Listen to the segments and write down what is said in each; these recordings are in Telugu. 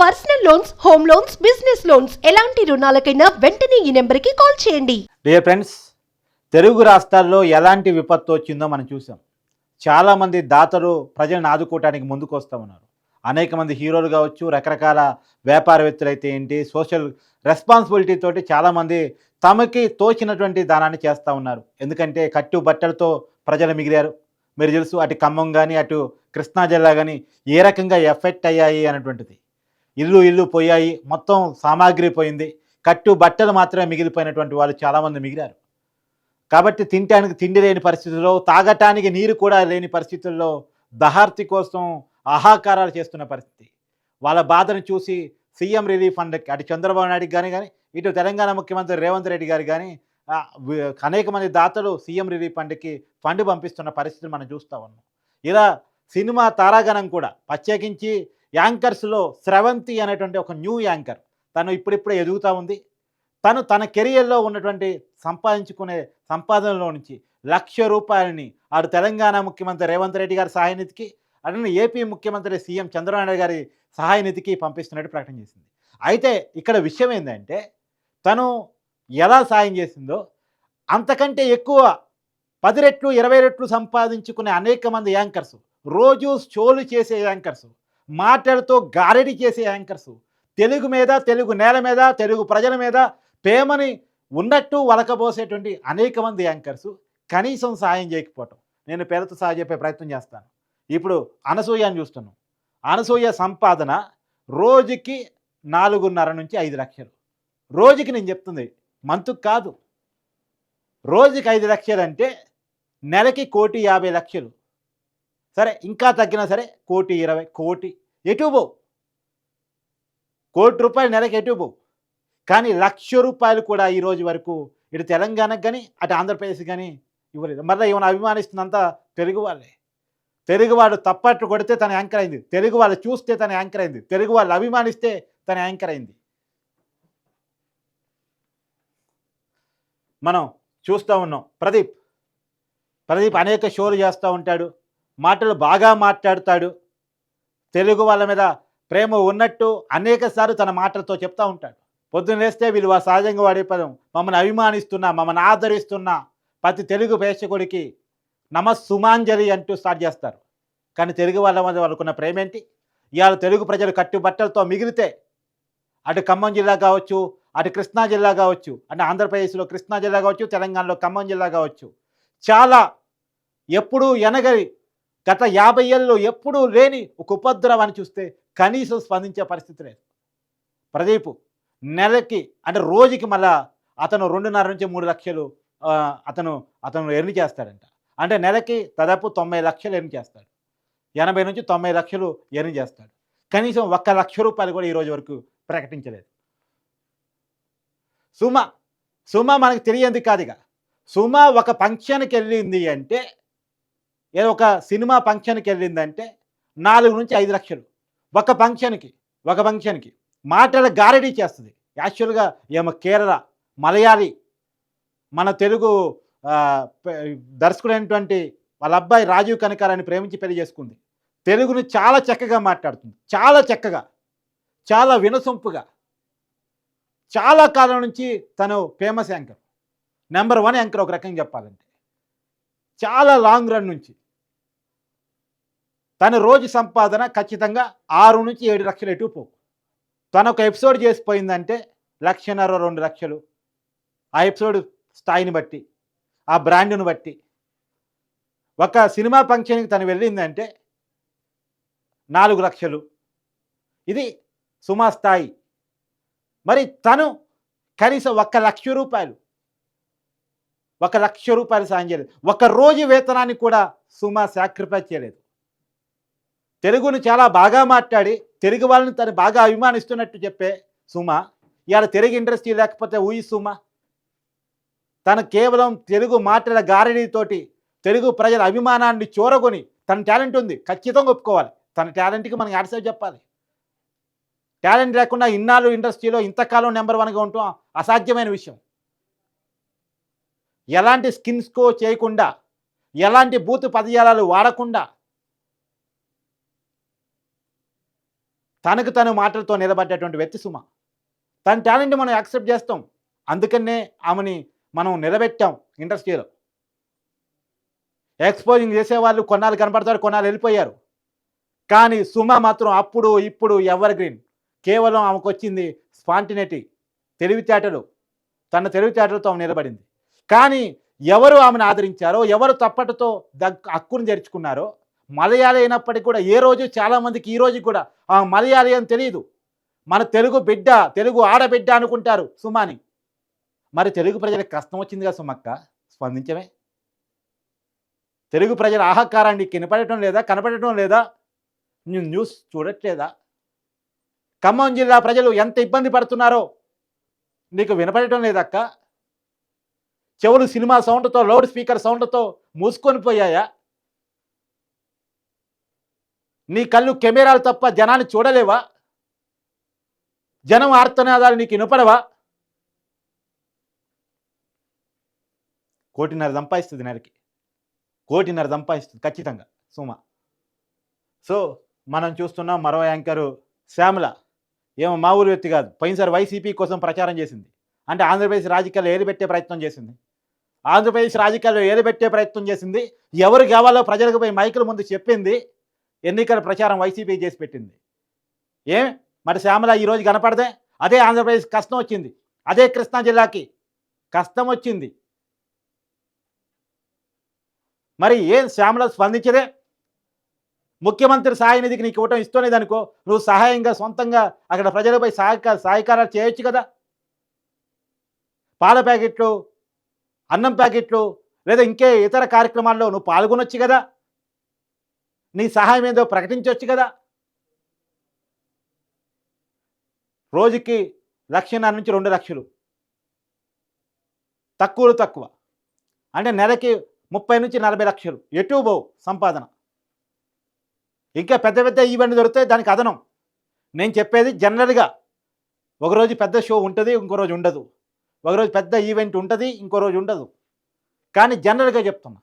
Personal loans home loans business loans. ఎలాంటి రుణాలకైనా వెంటనే ఈ నెంబర్కి కాల్ చేయండి. డియర్ ఫ్రెండ్స్ తెలుగు రాష్ట్రాల్లో ఎలాంటి విపత్తు వచ్చిందో మనం చూసాం. చాలామంది దాతలు ప్రజలను ఆదుకోవటానికి ముందుకు వస్తూ ఉన్నారు. అనేక మంది హీరోలు కావచ్చు రకరకాల వ్యాపారవేత్తలు అయితే ఏంటి సోషల్ రెస్పాన్సిబిలిటీ తోటి చాలామంది తమకి తోచినటువంటి దానాన్ని చేస్తూ ఉన్నారు. ఎందుకంటే కట్టు బట్టలతో ప్రజలు మిగిలారు. మీరు తెలుసు అటు ఖమ్మం కానీ అటు కృష్ణా జిల్లా కానీ ఏ రకంగా ఎఫెక్ట్ అయ్యాయి అనేటువంటిది ఇల్లు ఇల్లు పోయాయి మొత్తం సామాగ్రి పోయింది. కట్టు బట్టలు మాత్రమే మిగిలిపోయినటువంటి వాళ్ళు చాలామంది మిగిలారు. కాబట్టి తినటానికి తిండి లేని పరిస్థితుల్లో తాగటానికి నీరు కూడా లేని పరిస్థితుల్లో దహార్తి కోసం ఆహాకారాలు చేస్తున్న పరిస్థితి. వాళ్ళ బాధను చూసి సీఎం రిలీఫ్ ఫండ్ అటు చంద్రబాబు నాయుడుకి కానీ కానీ ఇటు తెలంగాణ ముఖ్యమంత్రి రేవంత్ రెడ్డి గారు కానీ అనేక మంది దాతలు సీఎం రిలీఫ్ ఫండ్కి ఫండ్ పంపిస్తున్న పరిస్థితిని మనం చూస్తూ ఉన్నాం. ఇలా సినిమా తారాగణం కూడా ప్రత్యేకించి యాంకర్స్లో స్రవంతి అనేటువంటి ఒక న్యూ యాంకర్. తను ఇప్పుడిప్పుడే ఎదుగుతూ ఉంది. తను తన కెరియర్లో ఉన్నటువంటి సంపాదించుకునే సంపాదనలో నుంచి లక్ష రూపాయలని అటు తెలంగాణ ముఖ్యమంత్రి రేవంత్ రెడ్డి గారి సహాయ నిధికి అటు ఏపీ ముఖ్యమంత్రి సీఎం చంద్రబాబు నాయుడు గారి సహాయ నిధికి పంపిస్తున్నట్టు ప్రకటన చేసింది. అయితే ఇక్కడ విషయం ఏంటంటే తను ఎలా సాయం చేసిందో అంతకంటే ఎక్కువ పది రెట్లు ఇరవై రెట్లు సంపాదించుకునే అనేక మంది యాంకర్స్ రోజు షోలు చేసే యాంకర్స్ మాటలతో గారడి చేసే యాంకర్స్. తెలుగు మీద తెలుగు నేల మీద తెలుగు ప్రజల మీద ప్రేమని ఉన్నట్టు వలకబోసేటువంటి అనేక మంది యాంకర్స్ కనీసం సాయం చేయకపోవటం. నేను పేరుతో సహా చెప్పే ప్రయత్నం చేస్తాను. ఇప్పుడు అనసూయని చూస్తున్నాం. అనసూయ సంపాదన రోజుకి నాలుగున్నర నుంచి ఐదు లక్షలు. రోజుకి నేను చెప్తుంది మంతుకు కాదు. రోజుకి ఐదు లక్షలు అంటే నెలకి కోటి యాభై లక్షలు. సరే ఇంకా తగ్గినా సరే కోటి ఇరవై కోటి ఎటుబో కోటి రూపాయలు నెలకి ఎటుబో కానీ లక్ష రూపాయలు కూడా ఈ రోజు వరకు ఇటు తెలంగాణకు కానీ అటు ఆంధ్రప్రదేశ్ కానీ ఇవ్వలేదు. మళ్ళీ ఏమైనా అభిమానిస్తున్నంతా తెలుగు వాళ్ళే. తెలుగు వాళ్ళు తప్పట్లు కొడితే తన యాంకర్ అయింది. తెలుగు వాళ్ళు చూస్తే తన యాంకర్ అయింది. తెలుగు వాళ్ళు అభిమానిస్తే తన యాంకర్ అయింది. మనం చూస్తూ ఉన్నాం. ప్రదీప్. ప్రదీప్ అనేక షోలు చేస్తూ ఉంటాడు. మాటలు బాగా మాట్లాడతాడు. తెలుగు వాళ్ళ మీద ప్రేమ ఉన్నట్టు అనేకసార్లు తన మాటలతో చెప్తూ ఉంటాడు. పొద్దున్నేస్తే వీళ్ళు సహజంగా వాడే పదం మమ్మల్ని అభిమానిస్తున్నా మమ్మల్ని ఆదరిస్తున్నా ప్రతి తెలుగు ప్రేక్షకుడికి నమస్సుమాంజలి అంటూ స్టార్ట్ చేస్తారు. కానీ తెలుగు వాళ్ళ మీద వాళ్ళకున్న ప్రేమ ఏంటి? ఇవాళ తెలుగు ప్రజలు కట్టుబట్టలతో మిగిలితే అటు ఖమ్మం జిల్లా కావచ్చు అటు కృష్ణా జిల్లా కావచ్చు అంటే ఆంధ్రప్రదేశ్లో కృష్ణా జిల్లా కావచ్చు తెలంగాణలో ఖమ్మం జిల్లా కావచ్చు చాలా ఎప్పుడూ ఎనగరి గత యాభై ఏళ్ళలో ఎప్పుడూ లేని ఒక ఉపద్రవాన్ని చూస్తే కనీసం స్పందించే పరిస్థితి లేదు. ప్రదీప్ నెలకి అంటే రోజుకి మళ్ళా అతను రెండున్నర నుంచి మూడు లక్షలు అతను అతను ఎర్ని చేస్తాడంట. అంటే నెలకి దాదాపు తొంభై లక్షలు ఎర్ని చేస్తాడు. ఎనభై నుంచి తొంభై లక్షలు ఎర్ని చేస్తాడు. కనీసం ఒక్క లక్ష రూపాయలు కూడా ఈరోజు వరకు ప్రకటించలేదు. సుమ సుమ మనకు తెలియంది కాదుగా సుమ ఒక ఫంక్షన్కి వెళ్ళింది అంటే ఏదో ఒక సినిమా ఫంక్షన్కి వెళ్ళిందంటే నాలుగు నుంచి ఐదు లక్షలు. ఒక ఫంక్షన్కి ఒక ఫంక్షన్కి. మాటల గారడీ చేస్తుంది. యాక్చువల్గా ఏమో కేరళ మలయాళీ మన తెలుగు దర్శకుడైనటువంటి వాళ్ళ అబ్బాయి రాజీవ్ కనకారాన్ని ప్రేమించి పెళ్ళి చేసుకుంది. తెలుగుని చాలా చక్కగా మాట్లాడుతుంది. చాలా చక్కగా చాలా వినసొంపుగా. చాలా కాలం నుంచి తను famous anchor. Number one anchor ఒక రకంగా చెప్పాలంటే. చాలా లాంగ్ రన్ నుంచి. తన రోజు సంపాదన ఖచ్చితంగా ఆరు నుంచి ఏడు లక్షలు ఎటు పోకు. తను ఒక ఎపిసోడ్ చేసిపోయిందంటే లక్షన్నర రెండు లక్షలు. ఆ ఎపిసోడ్ స్థాయిని బట్టి ఆ బ్రాండ్ను బట్టి. ఒక సినిమా ఫంక్షన్కి తను వెళ్ళిందంటే నాలుగు లక్షలు. ఇది సుమా స్థాయి. మరి తను కనీసం ఒక్క లక్ష రూపాయలు. ఒక లక్ష రూపాయలు సాయం చేయలేదు. ఒక రోజు వేతనాన్ని కూడా సుమా సాక్రిఫైస్ చేయలేదు. తెలుగును చాలా బాగా మాట్లాడి తెలుగు వాళ్ళని తను బాగా అభిమానిస్తున్నట్టు చెప్పే సుమ. ఇవాళ తెలుగు ఇండస్ట్రీ లేకపోతే ఊయి సుమ. తను కేవలం తెలుగు మాటల గారడీతోటి తెలుగు ప్రజల అభిమానాన్ని చూరగొని తన టాలెంట్ ఉంది. ఖచ్చితంగా ఒప్పుకోవాలి. తన టాలెంట్కి మనం యాడ్సేపు చెప్పాలి. టాలెంట్ లేకుండా ఇన్నాళ్ళు ఇండస్ట్రీలో ఇంతకాలం నెంబర్ వన్గా ఉండటం అసాధ్యమైన విషయం. ఎలాంటి స్కిన్ స్కో చేయకుండా ఎలాంటి బూత్ పదజాలాలు వాడకుండా తనకు తను మాటలతో నిలబడ్డటువంటి వ్యక్తి సుమ. తన టాలెంట్ మనం యాక్సెప్ట్ చేస్తాం. అందుకనే ఆమెని మనం నిలబెట్టాం ఇండస్ట్రీలో. ఎక్స్పోజింగ్ చేసేవాళ్ళు కొన్నాళ్ళు కనపడతారు కొన్నాళ్ళు వెళ్ళిపోయారు. కానీ సుమ మాత్రం అప్పుడు ఇప్పుడు ఎవర్ గ్రీన్. కేవలం ఆమెకు వచ్చింది స్పాంటినిటీ తెలివితేటలు. తన తెలివితేటలతో ఆమె నిలబడింది. కానీ ఎవరు ఆమెను ఆదరించారో ఎవరు తప్పటతో దగ్ హక్కును తెరుచుకున్నారో మలయాళీ అయినప్పటికీ కూడా ఏ రోజు చాలామందికి ఈ రోజు కూడా ఆ మలయాళీ అని తెలియదు. మన తెలుగు బిడ్డ తెలుగు ఆడబిడ్డ అనుకుంటారు సుమాని. మరి తెలుగు ప్రజలకు కష్టం వచ్చిందిగా సుమక్క? స్పందించమే తెలుగు ప్రజల ఆహాకారాన్ని కనపడటం లేదా కనపడటం లేదా? నువ్వు న్యూస్ చూడట్లేదా? ఖమ్మం జిల్లా ప్రజలు ఎంత ఇబ్బంది పడుతున్నారో నీకు వినపడటం లేదక్క? చెవులు సినిమా సౌండ్తో లౌడ్ స్పీకర్ సౌండ్తో మూసుకొని పోయాయా? నీ కళ్ళు కెమెరాలు తప్ప జనాన్ని చూడలేవా? జనం ఆర్తనాదాలు నీకు వినపడవా? కోటిన్నర సంపాదిస్తుంది నెలకి. కోటిన్నర సంపాదిస్తుంది ఖచ్చితంగా సుమ. సో మనం చూస్తున్నాం మరో యాంకరు శ్యామల. ఏమో మా ఊరు వ్యక్తి కాదు. పోయినసారి వైసీపీ కోసం ప్రచారం చేసింది. అంటే ఆంధ్రప్రదేశ్ రాజకీయాల్లో ఏలిపెట్టే ప్రయత్నం చేసింది? ఆంధ్రప్రదేశ్ రాజకీయాల్లో ఏలిపెట్టే ప్రయత్నం చేసింది? ఎవరు కావాలో ప్రజలకు పోయి మైకుల ముందు చెప్పింది? ఎన్నికల ప్రచారం వైసీపీ చేసి పెట్టింది. ఏం? మరి శ్యామల ఈరోజు కనపడదే? అదే ఆంధ్రప్రదేశ్ కష్టం వచ్చింది. అదే కృష్ణా జిల్లాకి కష్టం వచ్చింది. మరి ఏం శ్యామల స్పందించదే? ముఖ్యమంత్రి సహాయ నిధికి నీకు ఇవ్వటం ఇస్తూనేది అనుకో నువ్వు సహాయంగా సొంతంగా అక్కడ ప్రజలపై సహాయక సహాయకారాలు చేయొచ్చు కదా? పాల ప్యాకెట్లు అన్నం ప్యాకెట్లు లేదా ఇంకే ఇతర కార్యక్రమాల్లో నువ్వు పాల్గొనొచ్చు కదా? నీ సహాయం ఏదో ప్రకటించవచ్చు కదా. రోజుకి లక్షన్నర నుంచి రెండు లక్షలు. తక్కువలు తక్కువ. అంటే నెలకి ముప్పై నుంచి నలభై లక్షలు. ఎటు పోవు సంపాదన. ఇంకా పెద్ద పెద్ద ఈవెంట్ దొరికితే దానికి అదనం. నేను చెప్పేది జనరల్గా ఒకరోజు పెద్ద షో ఉంటుంది ఇంకో రోజు ఉండదు. ఒకరోజు పెద్ద ఈవెంట్ ఉంటుంది ఇంకో రోజు ఉండదు. కానీ జనరల్గా చెప్తున్నా.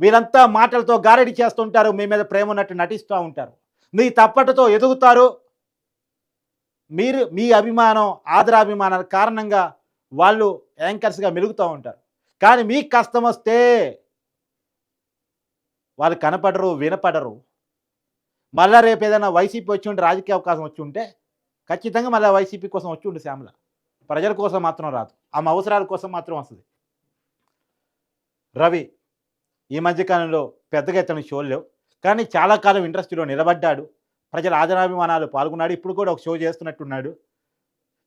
వీరంతా మాటలతో గారడి చేస్తుంటారు మీ మీద ప్రేమ ఉన్నట్టు నటిస్తూ ఉంటారు. మీ తప్పటతో ఎదుగుతారు. మీరు మీ అభిమానం ఆదరాభిమానాల కారణంగా వాళ్ళు యాంకర్స్గా మెలుగుతూ ఉంటారు. కానీ మీకు కష్టం వస్తే వాళ్ళు కనపడరు వినపడరు. మళ్ళా రేపు ఏదైనా వైసీపీ వచ్చి ఉంటే రాజకీయ అవకాశం వచ్చి ఉంటే ఖచ్చితంగా మళ్ళీ వైసీపీ కోసం వచ్చి ఉండే శ్యామల. ప్రజల కోసం మాత్రం రాదు. ఆమె అవసరాల కోసం మాత్రం వస్తుంది. రవి ఈ మధ్యకాలంలో పెద్దగా ఇతను షోలు లేవు. కానీ చాలా కాలం ఇండస్ట్రీలో నిలబడ్డాడు. ప్రజల ఆదరాభిమానాలు పాల్గొన్నాడు. ఇప్పుడు కూడా ఒక షో చేస్తున్నట్టున్నాడు.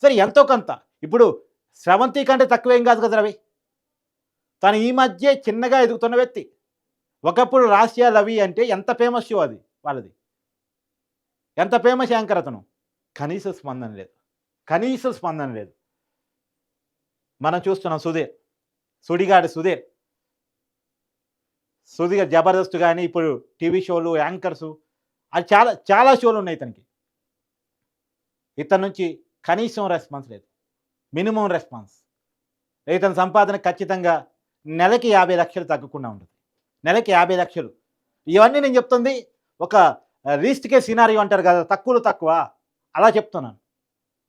సరే ఎంతో కొంత. ఇప్పుడు స్రవంతి కంటే తక్కువేం కాదు కదా రవి? తను ఈ మధ్య చిన్నగా ఎదుగుతున్న వ్యక్తి. ఒకప్పుడు రాసియా రవి అంటే ఎంత ఫేమస్ షో అది? వాళ్ళది. ఎంత ఫేమస్ యాంకర్ అతను? కనీస స్పందన లేదు. కనీస స్పందన లేదు. మనం చూస్తున్నాం సుధీర్. సుడిగాడు సుధీర్. సుధీర్ జబర్దస్త్ కానీ ఇప్పుడు టీవీ షోలు యాంకర్స్ అది చాలా చాలా షోలు ఉన్నాయి ఇతనికి. ఇతని నుంచి కనీసం రెస్పాన్స్ లేదు. Minimum response. ఇతని సంపాదన ఖచ్చితంగా నెలకి యాభై లక్షలు తగ్గకుండా ఉంటుంది. నెలకి యాభై లక్షలు. ఇవన్నీ నేను చెప్తుంది ఒక రీస్ట్కే సినారియో అంటారు కదా తక్కువలు తక్కువ. అలా చెప్తున్నాను.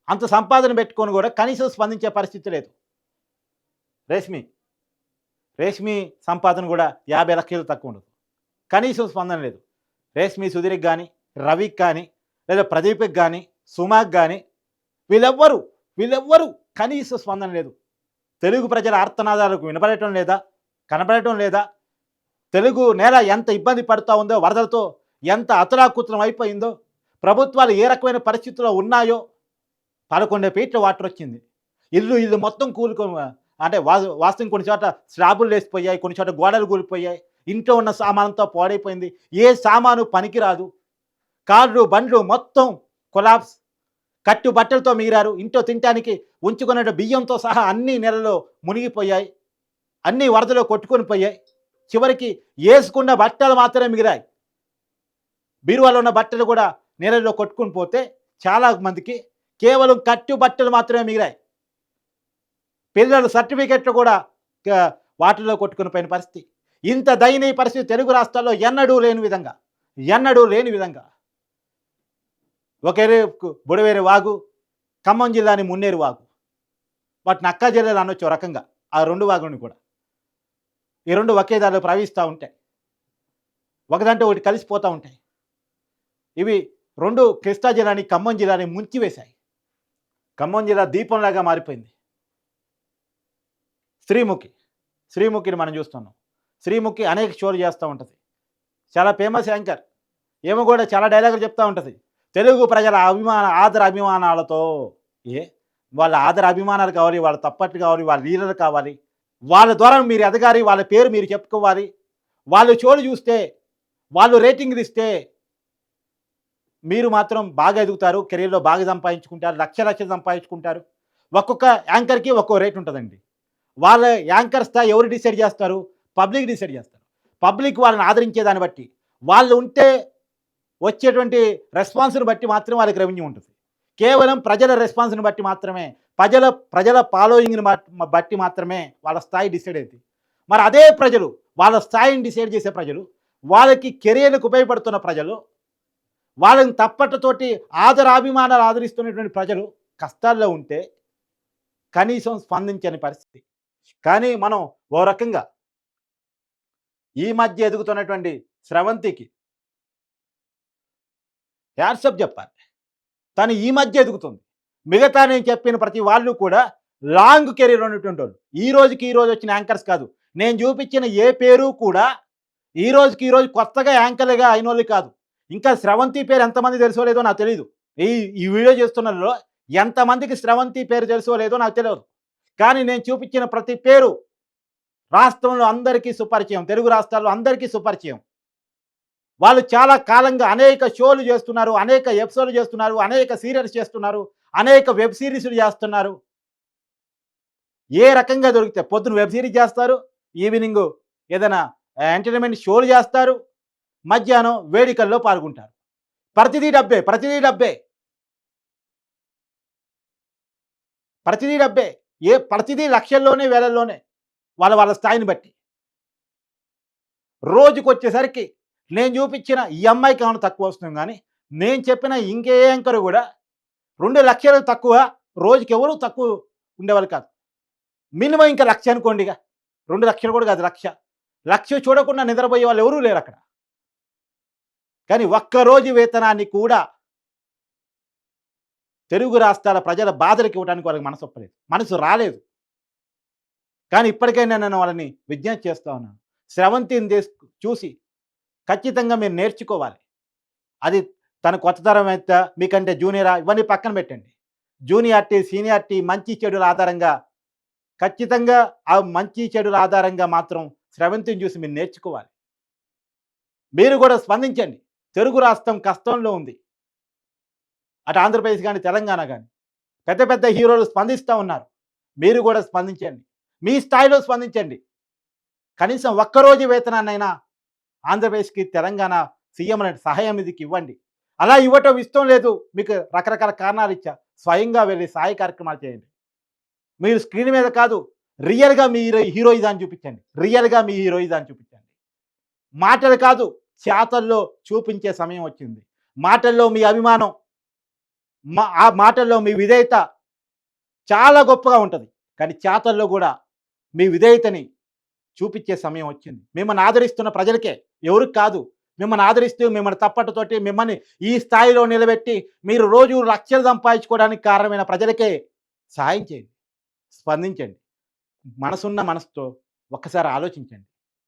అంత సంపాదన పెట్టుకొని కూడా కనీసం స్పందించే పరిస్థితి లేదు. రేష్మి రేష్మి సంపాదన కూడా యాభై లక్షలు తక్కువ ఉండదు. కనీసం స్పందన లేదు. రేష్మి సుధీర్కి కానీ రవికి కానీ లేదా ప్రదీప్కి కానీ సుమాక్ కానీ వీళ్ళెవ్వరు వీళ్ళెవ్వరు కనీస స్పందన లేదు. తెలుగు ప్రజల ఆర్తనాదాలకు వినపడటం లేదా కనపడటం లేదా తెలుగు నేల ఎంత ఇబ్బంది పడుతూ ఉందో వరదలతో ఎంత అతలాకుతలం అయిపోయిందో ప్రభుత్వాలు ఏ రకమైన పరిస్థితుల్లో ఉన్నాయో పదకొండు ఫీట్ల వాటర్ వచ్చింది. ఇల్లు ఇల్లు మొత్తం కూలుకొని అంటే వా వాస్తవం కొన్ని చోట స్లాబులు లేసిపోయాయి కొన్ని చోట గోడలు కూలిపోయాయి. ఇంట్లో ఉన్న సామానంతో పాడైపోయింది. ఏ సామాను పనికిరాదు. కార్లు బండ్లు మొత్తం కొలాబ్స్ కట్టు బట్టలతో మిగిరారు ఇంట్లో తినటానికి ఉంచుకున్న బియ్యంతో సహా అన్ని నెలలో మునిగిపోయాయి. అన్ని వరదలో కొట్టుకొని పోయాయి. చివరికి వేసుకున్న బట్టలు మాత్రమే మిగిరాయి బీరువాలో ఉన్న బట్టలు కూడా నీళ్ళలో కొట్టుకుని పోతే చాలా మందికి కేవలం కట్టు బట్టలు మాత్రమే మిగిలాయి. పిల్లల సర్టిఫికెట్లు కూడా వాటిలో కొట్టుకుని పోయిన పరిస్థితి. ఇంత దయనీయ పరిస్థితి తెలుగు రాష్ట్రాల్లో ఎన్నడూ లేని విధంగా ఎన్నడూ లేని విధంగా. ఒకేరే బుడవేరు వాగు ఖమ్మం జిల్లాని మున్నేరు వాగు. వాటిని అక్కా జిల్లాలు అనొచ్చు రకంగా ఆ రెండు వాగుని కూడా. ఈ రెండు ఒకే దారిలో ప్రవహిస్తూ ఉంటాయి. ఒకదంటే ఒకటి కలిసిపోతూ ఉంటాయి. ఇవి రెండు కృష్ణా జిల్లాని ఖమ్మం జిల్లాని ముంచివేశాయి. ఖమ్మం జిల్లా దీపంలాగా మారిపోయింది. శ్రీముఖి. శ్రీముఖిని మనం చూస్తున్నాం. శ్రీముఖి అనేక షోలు చేస్తూ ఉంటుంది. చాలా ఫేమస్ యాంకర్. ఏమో కూడా చాలా డైలాగులు చెప్తూ ఉంటుంది. తెలుగు ప్రజల అభిమాన ఆదర అభిమానాలతో ఏ? వాళ్ళ ఆదర అభిమానాలు కావాలి వాళ్ళ తప్పట్లు కావాలి వాళ్ళ లీలలు కావాలి. వాళ్ళ ద్వారా మీరు ఎదగాలి వాళ్ళ పేరు మీరు చెప్పుకోవాలి. వాళ్ళు షోలు చూస్తే వాళ్ళు రేటింగ్లు ఇస్తే మీరు మాత్రం బాగా ఎదుగుతారు కెరీర్లో బాగా సంపాదించుకుంటారు లక్ష లక్షలు సంపాదించుకుంటారు. ఒక్కొక్క యాంకర్కి ఒక్కో రేట్ ఉంటుందండి. వాళ్ళ యాంకర్ స్థాయి ఎవరు డిసైడ్ చేస్తారు? పబ్లిక్ డిసైడ్ చేస్తారు. పబ్లిక్ వాళ్ళని ఆదరించే దాన్ని బట్టి. వాళ్ళు ఉంటే వచ్చేటువంటి రెస్పాన్స్ని బట్టి మాత్రమే వాళ్ళకి రెవెన్యూ ఉంటుంది. కేవలం ప్రజల రెస్పాన్స్ని బట్టి మాత్రమే ప్రజల ప్రజల ఫాలోయింగ్ని బట్టి మాత్రమే వాళ్ళ స్థాయి డిసైడ్ అవుతుంది మరి అదే ప్రజలు వాళ్ళ స్థాయిని డిసైడ్ చేసే ప్రజలు వాళ్ళకి కెరీర్లకు ఉపయోగపడుతున్న ప్రజలు వాళ్ళని తప్పటతోటి ఆదరాభిమానాలు ఆదరిస్తున్నటువంటి ప్రజలు కష్టాల్లో ఉంటే కనీసం స్పందించని పరిస్థితి. కానీ మనం ఓ రకంగా ఈ మధ్య ఎదుగుతున్నటువంటి స్రవంతికి యాడ్సప్ చెప్పాలి. తను ఈ మధ్య ఎదుగుతుంది. మిగతా నేను చెప్పిన ప్రతి వాళ్ళు కూడా లాంగ్ కెరీర్ ఉన్నటువంటి వాళ్ళు. ఈ రోజుకి ఈ రోజు వచ్చిన యాంకర్స్ కాదు. నేను చూపించిన ఏ పేరు కూడా ఈ రోజుకి ఈ రోజు కొత్తగా యాంకర్లుగా అయిన వాళ్ళు కాదు. ఇంకా స్రవంతి పేరు ఎంతమంది తెలుసో లేదో నాకు తెలియదు ఈ ఈ వీడియో చేస్తున్నలో ఎంతమందికి స్రవంతి పేరు తెలుసో లేదో నాకు తెలియదు కానీ నేను చూపించిన ప్రతి పేరు రాష్ట్రంలో అందరికీ సుపరిచయం తెలుగు రాష్ట్రాల్లో అందరికీ సుపరిచయం. వాళ్ళు చాలా కాలంగా అనేక షోలు చేస్తున్నారు అనేక ఎపిసోడ్లు చేస్తున్నారు అనేక సీరియల్స్ చేస్తున్నారు అనేక వెబ్ సిరీస్లు చేస్తున్నారు. ఏ రకంగా దొరికితే పొద్దున వెబ్ సిరీస్ చేస్తారు ఈవినింగ్ ఏదైనా ఎంటర్టైన్మెంట్ షోలు చేస్తారు మధ్యాహ్నం వేడుకల్లో పాల్గొంటారు. ప్రతిదీ డబ్బే ప్రతిదీ డబ్బే. ప్రతిదీ డబ్బే. ఏ ప్రతిదీ లక్షల్లోనే వేలల్లోనే వాళ్ళ వాళ్ళ స్థాయిని బట్టి. రోజుకు వచ్చేసరికి నేను చూపించిన ఈ అమ్మాయికి ఏమైనా తక్కువ వస్తుంది కానీ నేను చెప్పిన ఇంకే యాంకర్ కూడా రెండు లక్షలు తక్కువ రోజుకి ఎవరు తక్కువ ఉండేవాళ్ళు కాదు. మినిమం ఇంకా లక్ష అనుకోండి ఇక రెండు లక్షలు కూడా కాదు లక్ష. లక్ష చూడకుండా నిద్రపోయే వాళ్ళు ఎవరూ లేరు అక్కడ. కానీ ఒక్కరోజు వేతనాన్ని కూడా తెలుగు రాష్ట్రాల ప్రజల బాధలకు ఇవ్వడానికి వాళ్ళకి మనసు ఒప్పలేదు. మనసు రాలేదు. కానీ ఇప్పటికైనా నేను వాళ్ళని విజ్ఞప్తి చేస్తూ ఉన్నాను. స్రవంతిని తీసు చూసి ఖచ్చితంగా మీరు నేర్చుకోవాలి. అది తన కొత్త తరం అయితే మీకంటే జూనియరా ఇవన్నీ పక్కన పెట్టండి. జూనియార్టీ సీనియార్టీ మంచి చెడుల ఆధారంగా ఖచ్చితంగా ఆ మంచి చెడుల ఆధారంగా మాత్రం స్రవంతిని చూసి మీరు నేర్చుకోవాలి. మీరు కూడా స్పందించండి. తెలుగు రాష్ట్రం కష్టంలో ఉంది. అటు ఆంధ్రప్రదేశ్ కానీ తెలంగాణ కానీ పెద్ద పెద్ద హీరోలు స్పందిస్తూ ఉన్నారు. మీరు కూడా స్పందించండి. మీ స్థాయిలో స్పందించండి. కనీసం ఒక్కరోజు వేతనాన్నైనా ఆంధ్రప్రదేశ్కి తెలంగాణ సీఎం అనే సహాయం ఇదికి ఇవ్వండి. అలా ఇవ్వటం ఇష్టం లేదు మీకు రకరకాల కారణాలు ఇచ్చా. స్వయంగా వెళ్ళి సహాయ కార్యక్రమాలు చేయండి. మీరు స్క్రీన్ మీద కాదు రియల్గా మీ హీరో హీరోయిజాన్ని చూపించండి. రియల్గా మీ హీరోయిజాన్ని చూపించండి. మాటలు కాదు చేతల్లో చూపించే సమయం వచ్చింది. మాటల్లో మీ అభిమానం మా ఆ మాటల్లో మీ విధేయత చాలా గొప్పగా ఉంటుంది. కానీ చేతల్లో కూడా మీ విధేయతని చూపించే సమయం వచ్చింది. మిమ్మల్ని ఆదరిస్తున్న ప్రజలకే ఎవరికి కాదు మిమ్మల్ని ఆదరిస్తూ మిమ్మల్ని తప్పటతోటి మిమ్మల్ని ఈ స్థాయిలో నిలబెట్టి మీరు రోజు లక్షలు సంపాదించుకోవడానికి కారణమైన ప్రజలకే సాయం చేయండి. స్పందించండి. మనసున్న మనసుతో ఒక్కసారి ఆలోచించండి.